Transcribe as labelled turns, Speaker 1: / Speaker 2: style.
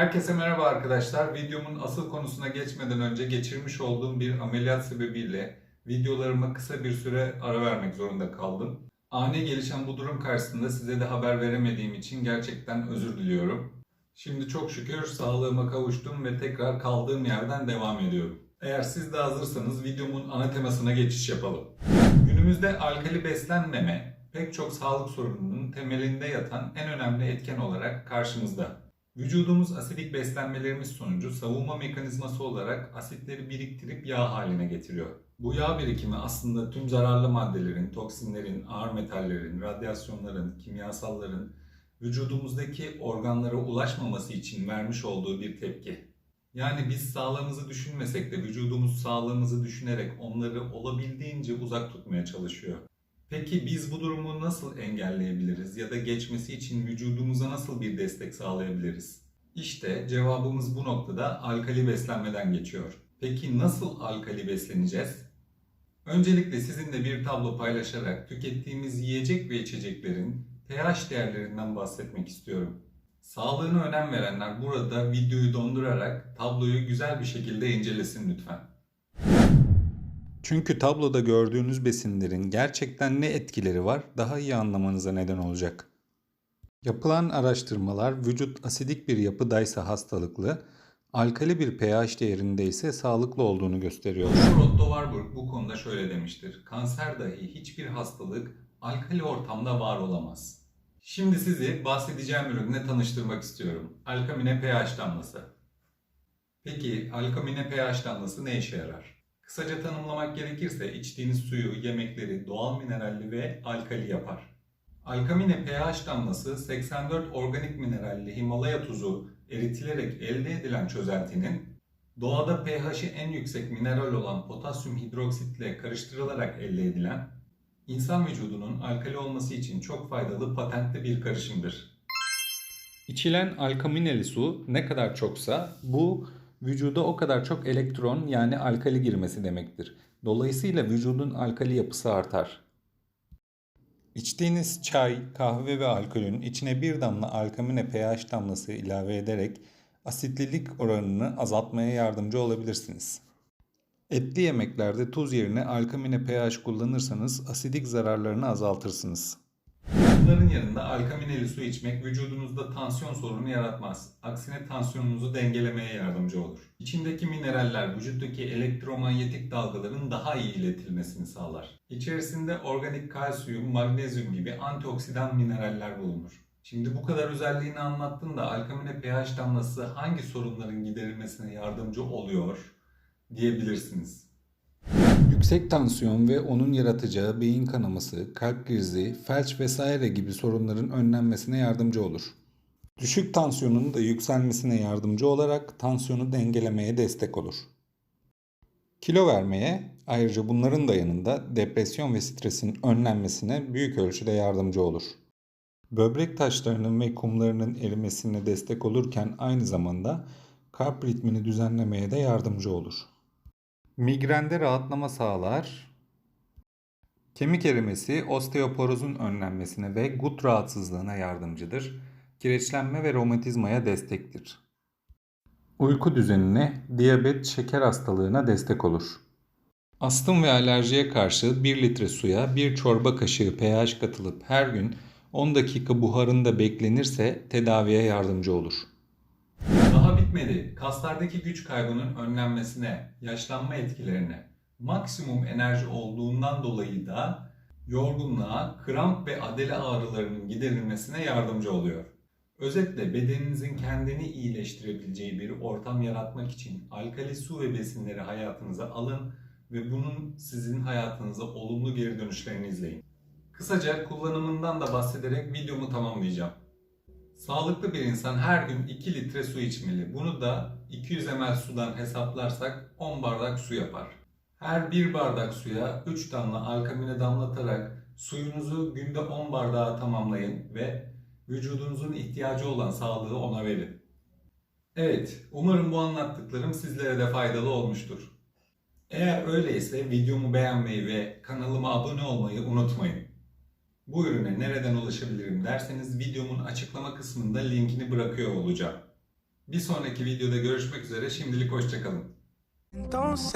Speaker 1: Herkese merhaba arkadaşlar. Videomun asıl konusuna geçmeden önce geçirmiş olduğum bir ameliyat sebebiyle videolarıma kısa bir süre ara vermek zorunda kaldım. Ani gelişen bu durum karşısında size de haber veremediğim için gerçekten özür diliyorum. Şimdi çok şükür sağlığıma kavuştum ve tekrar kaldığım yerden devam ediyorum. Eğer siz de hazırsanız videomun ana temasına geçiş yapalım. Günümüzde alkali beslenmeme pek çok sağlık sorununun temelinde yatan en önemli etken olarak karşımızda. Vücudumuz asidik beslenmelerimiz sonucu savunma mekanizması olarak asitleri biriktirip yağ haline getiriyor. Bu yağ birikimi aslında tüm zararlı maddelerin, toksinlerin, ağır metallerin, radyasyonların, kimyasalların vücudumuzdaki organlara ulaşmaması için vermiş olduğu bir tepki. Yani biz sağlığımızı düşünmesek de vücudumuz sağlığımızı düşünerek onları olabildiğince uzak tutmaya çalışıyor. Peki biz bu durumu nasıl engelleyebiliriz ya da geçmesi için vücudumuza nasıl bir destek sağlayabiliriz? İşte cevabımız bu noktada alkali beslenmeden geçiyor. Peki nasıl alkali besleneceğiz? Öncelikle sizinle bir tablo paylaşarak tükettiğimiz yiyecek ve içeceklerin pH değerlerinden bahsetmek istiyorum. Sağlığına önem verenler burada videoyu dondurarak tabloyu güzel bir şekilde incelesin lütfen.
Speaker 2: Çünkü tabloda gördüğünüz besinlerin gerçekten ne etkileri var daha iyi anlamanıza neden olacak. Yapılan araştırmalar vücut asidik bir yapıdaysa hastalıklı, alkali bir pH değerinde ise sağlıklı olduğunu gösteriyor.
Speaker 1: Otto Warburg bu konuda şöyle demiştir. Kanser dahi hiçbir hastalık alkali ortamda var olamaz. Şimdi sizi bahsedeceğim ürünle tanıştırmak istiyorum. Alkamine pH damlası. Peki alkamine pH damlası ne işe yarar? Kısaca tanımlamak gerekirse içtiğiniz suyu, yemekleri doğal mineralli ve alkali yapar. Alkamine pH damlası 84 organik mineralli Himalaya tuzu eritilerek elde edilen çözeltinin doğada pH'i en yüksek mineral olan potasyum hidroksitle karıştırılarak elde edilen insan vücudunun alkali olması için çok faydalı patentli bir karışımdır.
Speaker 2: İçilen alkamineli su ne kadar çoksa bu vücuda o kadar çok elektron yani alkali girmesi demektir. Dolayısıyla vücudun alkali yapısı artar. İçtiğiniz çay, kahve ve alkolün içine bir damla alkamine pH damlası ilave ederek asitlilik oranını azaltmaya yardımcı olabilirsiniz. Etli yemeklerde tuz yerine alkamine pH kullanırsanız asidik zararlarını azaltırsınız.
Speaker 1: Bunların yanında alkamineli su içmek vücudunuzda tansiyon sorunu yaratmaz. Aksine tansiyonunuzu dengelemeye yardımcı olur. İçindeki mineraller vücuttaki elektromanyetik dalgaların daha iyi iletilmesini sağlar. İçerisinde organik kalsiyum, magnezyum gibi antioksidan mineraller bulunur. Şimdi bu kadar özelliğini anlattım da alkamine pH damlası hangi sorunların giderilmesine yardımcı oluyor diyebilirsiniz.
Speaker 2: Yüksek tansiyon ve onun yaratacağı beyin kanaması, kalp krizi, felç vesaire gibi sorunların önlenmesine yardımcı olur. Düşük tansiyonun da yükselmesine yardımcı olarak tansiyonu dengelemeye destek olur. Kilo vermeye ayrıca bunların da yanında depresyon ve stresin önlenmesine büyük ölçüde yardımcı olur. Böbrek taşlarının ve kumlarının erimesine destek olurken aynı zamanda kalp ritmini düzenlemeye de yardımcı olur. Migrende rahatlama sağlar. Kemik erimesi osteoporozun önlenmesine ve gut rahatsızlığına yardımcıdır. Kireçlenme ve romatizmaya destektir. Uyku düzenine, diyabet, şeker hastalığına destek olur. Astım ve alerjiye karşı 1 litre suya 1 çorba kaşığı pH katılıp her gün 10 dakika buharında beklenirse tedaviye yardımcı olur.
Speaker 1: Daha bitmedi. Kaslardaki güç kaybının önlenmesine, yaşlanma etkilerine, maksimum enerji olduğundan dolayı da yorgunluğa, kramp ve adele ağrılarının giderilmesine yardımcı oluyor. Özetle bedeninizin kendini iyileştirebileceği bir ortam yaratmak için alkali su ve besinleri hayatınıza alın ve bunun sizin hayatınıza olumlu geri dönüşlerini izleyin. Kısaca kullanımından da bahsederek videomu tamamlayacağım. Sağlıklı bir insan her gün 2 litre su içmeli. Bunu da 200 ml sudan hesaplarsak 10 bardak su yapar. Her 1 bardak suya 3 damla alkamine damlatarak suyunuzu günde 10 bardağa tamamlayın ve vücudunuzun ihtiyacı olan sağlığı ona verin. Evet, umarım bu anlattıklarım sizlere de faydalı olmuştur. Eğer öyleyse videomu beğenmeyi ve kanalıma abone olmayı unutmayın. Bu ürüne nereden ulaşabilirim derseniz videomun açıklama kısmında linkini bırakıyor olacağım. Bir sonraki videoda görüşmek üzere şimdilik hoşçakalın.
Speaker 3: Entonces.